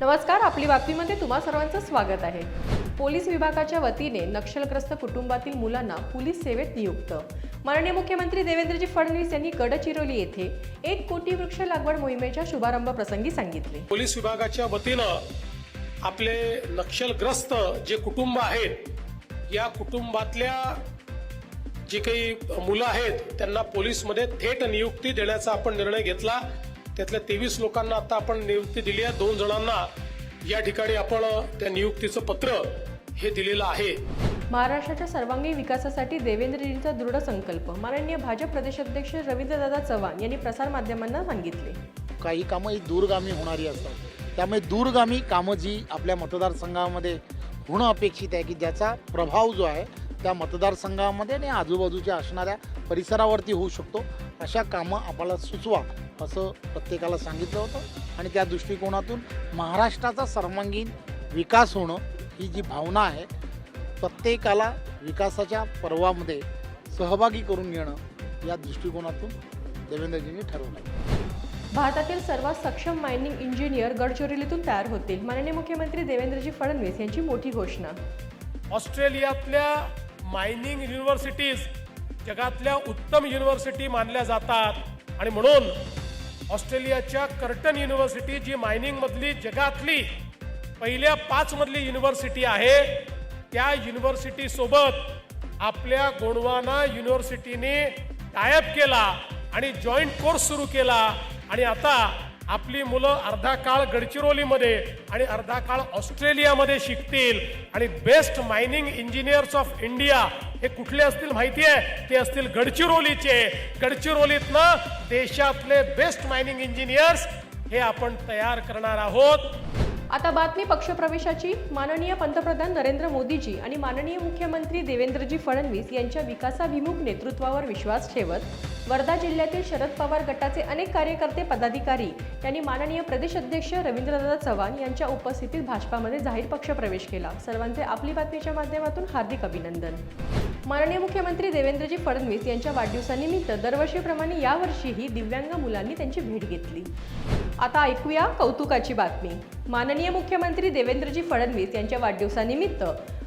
नमस्कार आपली बातमीमध्ये तुम्हा सर्वांचं स्वागत आहे. पोलीस विभागाच्या वतीने नक्षलग्रस्त कुटुंबातील मुलांना पोलीस सेवेत नियुक्त. माननीय मुख्यमंत्री देवेंद्रजी फडणवीस यांनी गडचिरोली येथे एक कोटी वृक्ष लागवड मोहिमेच्या शुभारंभ प्रसंगी सांगितले. पोलीस विभागाच्या वतीनं आपले नक्षलग्रस्त जे कुटुंब आहेत या कुटुंबातल्या जी काही मुलं आहेत त्यांना पोलीसमध्ये थेट नियुक्ती देण्याचा आपण निर्णय घेतला. त्यातल्या तेवीस लोकांना आता आपण नियुक्ती दिली आहे. दोन जणांना या ठिकाणी आपण त्या नियुक्तीचं पत्र हे दिलेलं आहे. महाराष्ट्राच्या सर्वांगीण विकासासाठी देवेंद्रजींचा दृढ संकल्प. माननीय भाजप प्रदेशाध्यक्ष रवींद्रदादा चव्हाण यांनी प्रसारमाध्यमांना सांगितले. काही कामं ही दूरगामी होणारी असतात. त्यामुळे दूरगामी कामं जी आपल्या मतदारसंघामध्ये होणं अपेक्षित आहे की ज्याचा प्रभाव जो आहे त्या मतदारसंघामध्ये आणि आजूबाजूच्या असणाऱ्या परिसरावरती होऊ शकतो. अशा कामं आपल्याला सुचवा. असं प्रत्येकाला सांगितलं होतं. आणि त्या दृष्टिकोनातून महाराष्ट्राचा सर्वांगीण विकास होणं ही जी भावना आहे प्रत्येकाला विकासाच्या पर्वामध्ये सहभागी करून घेणं या दृष्टिकोनातून देवेंद्रजींनी ठरवलं आहे भारतातील सर्वात सक्षम मायनिंग इंजिनियर गडचिरोलीतून तयार होतील. माननीय मुख्यमंत्री देवेंद्रजी फडणवीस यांची मोठी घोषणा. ऑस्ट्रेलियातल्या मायनिंग युनिव्हर्सिटीज जगातल्या उत्तम युनिव्हर्सिटी मानल्या जातात. आणि म्हणून ऑस्ट्रेलियाच्या कर्टन युनिव्हर्सिटी जी मायनिंगमधली जगातली पहिल्या पाच मधली युनिव्हर्सिटी आहे त्या युनिव्हर्सिटीसोबत आपल्या गोंडवाना युनिव्हर्सिटीने टायअप केला आणि जॉईंट कोर्स सुरू केला. आणि आता आपली मुलं अर्धा काळ गडचिरोलीमध्ये आणि अर्धा काळ ऑस्ट्रेलियामध्ये शिकतील. आणि best mining engineers of India हे कुठले असतील माहिती आहे? ते असतील गडचिरोलीचे. गडचिरोलीतनं देशातले बेस्ट मायनिंग इंजिनियर्स हे आपण तयार करणार आहोत. आता बातमी पक्षप्रवेशाची. माननीय पंतप्रधान नरेंद्र मोदीजी आणि माननीय मुख्यमंत्री देवेंद्रजी फडणवीस यांच्या विकासाभिमुख नेतृत्वावर विश्वास ठेवत वर्धा जिल्ह्यातील शरद पवार गटाचे अनेक कार्यकर्ते पदाधिकारी यांनी माननीय प्रदेश अध्यक्ष रवींद्रनाथ चव्हाण यांच्या उपस्थितीत भाजपामध्ये जाहीर पक्षप्रवेश केला. सर्वांचे आपली बातमीच्या माध्यमातून हार्दिक अभिनंदन. माननीय मुख्यमंत्री देवेंद्रजी फडणवीस यांच्या वाढदिवसानिमित्त दरवर्षीप्रमाणे यावर्षीही दिव्यांग मुलांनी त्यांची भेट घेतली. आता ऐकूया कौतुकाची बातमी. माननीय मुख्यमंत्री देवेंद्रजी फडणवीस यांच्या वाढदिवसानिमित्त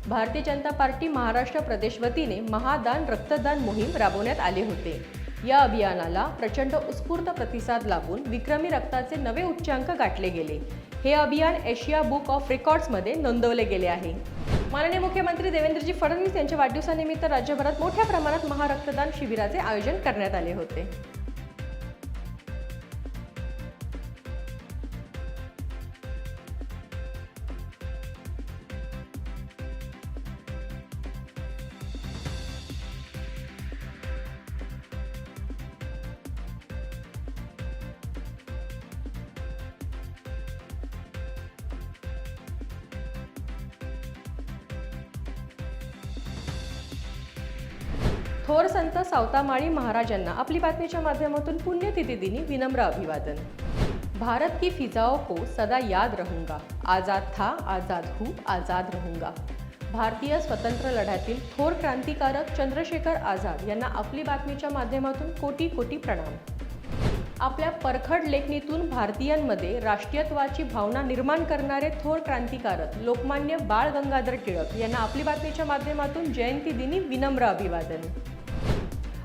भारतीय जनता पार्टी महाराष्ट्र प्रदेश वतीने महादान रक्तदान मोहीम राबवण्यात आले होते. या अभियानाला प्रचंड उत्स्फूर्त प्रतिसाद लाभून विक्रमी रक्ताचे नवे उच्चांक गाठले गेले. हे अभियान एशिया बुक ऑफ रेकॉर्ड्समध्ये नोंदवले गेले आहे. माननीय मुख्यमंत्री देवेंद्रजी फडणवीस यांच्या वाढदिवसानिमित्त राज्यभरात मोठ्या प्रमाणात महारक्तदान शिबिराचे आयोजन करण्यात आले होते. थोर संत सावतामाळी महाराजांना आपली बातमीच्या माध्यमातून पुण्यतिथी दिनी विनम्र अभिवादन. भारत की फिजाओं को सदा याद रहूंगा. आजाद था आजाद हू आजाद रहूंगा. भारतीय स्वतंत्र लढ्यातील थोर क्रांतिकारक चंद्रशेखर आझाद यांना आपली बातमीच्या माध्यमातून कोटी कोटी प्रणाम. आपल्या परखड लेखणीतून भारतीयांमध्ये राष्ट्रीयत्वाची भावना निर्माण करणारे थोर क्रांतिकारक लोकमान्य बाळ गंगाधर टिळक यांना आपली बातमीच्या माध्यमातून जयंती दिनी विनम्र अभिवादन.